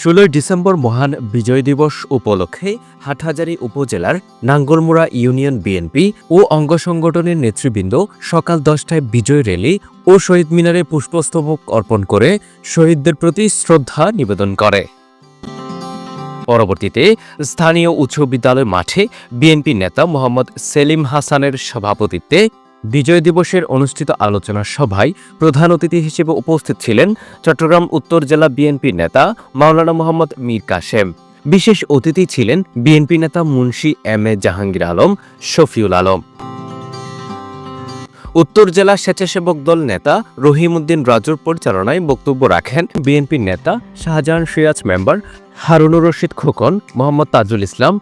ষোলোই ডিসেম্বর মহান বিজয় দিবস উপলক্ষে হাটহাজারী উপজেলার নাঙ্গলমুড়া ইউনিয়ন বিএনপি ও অঙ্গ সংগঠনের নেতৃবৃন্দ সকাল দশটায় বিজয় র্যালি ও শহীদ মিনারে পুষ্পস্তবক অর্পণ করে শহীদদের প্রতি শ্রদ্ধা নিবেদন করে। পরবর্তীতে স্থানীয় উচ্চ বিদ্যালয় মাঠে বিএনপি নেতা মোহাম্মদ সেলিম হাসানের সভাপতিত্বে বিজয় দিবসের অনুষ্ঠিত আলোচনা সভায় প্রধান অতিথি হিসেবে উপস্থিত ছিলেন চট্টগ্রাম উত্তর জেলা বিএনপি নেতা মাওলানা মোহাম্মদ মীর কাশেম। বিশেষ অতিথি ছিলেন বিএনপি নেতা মুন্সি এম এ জাহাঙ্গীর আলম, শফিউল আলম। উত্তর জেলা স্বেচ্ছাসেবক দল নেতা রহিমউদ্দিন রাজুর পরিচালনায় বক্তব্য রাখেন বিএনপি নেতা শাহজাহান সিরাজ মেম্বার হারুনুর রশিদ খোকন, মোহাম্মদ তাজুল ইসলাম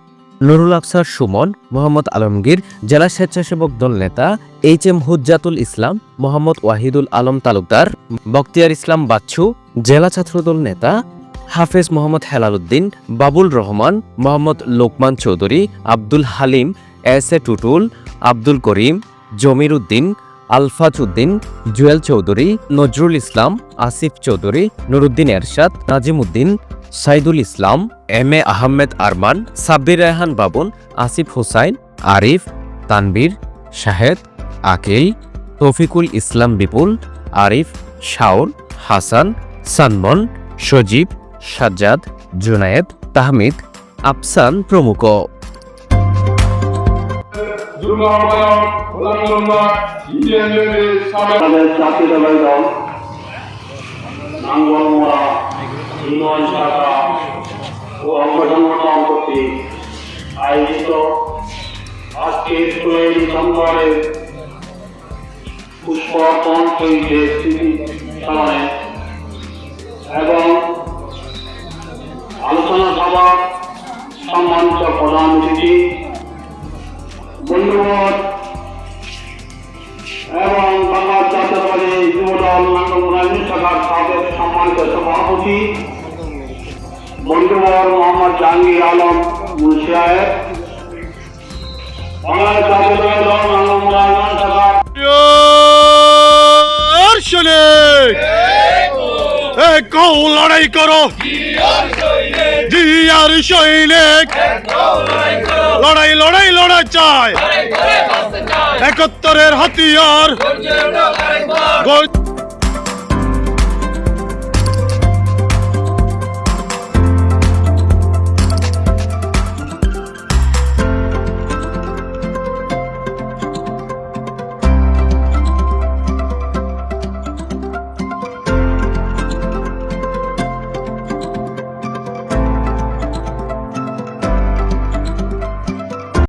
নুরুল আফসার সুমন, মোহাম্মদ আলমগীর, জেলা স্বেচ্ছাসেবক দল নেতা এইচ এম হুজ্জাতুল ইসলাম, মোহাম্মদ ওয়াহিদুল আলম তালুকদার বক্তিয়ার ইসলাম বাচ্চু, জেলা ছাত্রদল নেতা Hafez Mohammad Helal Uddin Babul Rahman, Mohammad Lokman Chowdhury, Abdul Halim, S A Tutul, Abdul Karim, Jamir Uddin, Alfaz Uddin, Jewel Chowdhury, Nazrul Islam, Asif Chowdhury, Nuruddin Ershad, Nazim Uddin Saidul Islam, M A Ahmed Arman, Sabbir Rehan Babun, Asif Hossain, Arif Tanvir Shahed, Aqil, Taufiqul ইসলাম বিপুল, আরিফ, শাওন, হাসান, সানমন, সজীব, সাজ্জাদ, জুনায়েদ, তাহমিদ, আফসান প্রমুখ। Union শাখা ও অঙ্গসংগঠন কর্তৃক আয়োজিত আজকের ষোলোই ডিসেম্বরের পুষ্পর্পণ শহীদের স্মৃতি স্মরণে এবং আলোচনা সভা সম্মানিত প্রধান অতিথি বন্ধুবর এবং বাংলার জাতীয়তাবাদী যুবদল নাঙ্গলমোড়াইন শাখার সাবেক সম্মানিত সভাপতি বন্ধুবর মোহাম্মদ জাহাঙ্গীর আলম মুন্সি সাহেব বাংলার দল নাঙ্গলমোড়াইন শাখার দর্শনিক! লড়াই করো? জিয়ার সৈনিক! লড়াই লড়াই লড়াই চায় একাত্তরের হাতিয়ার।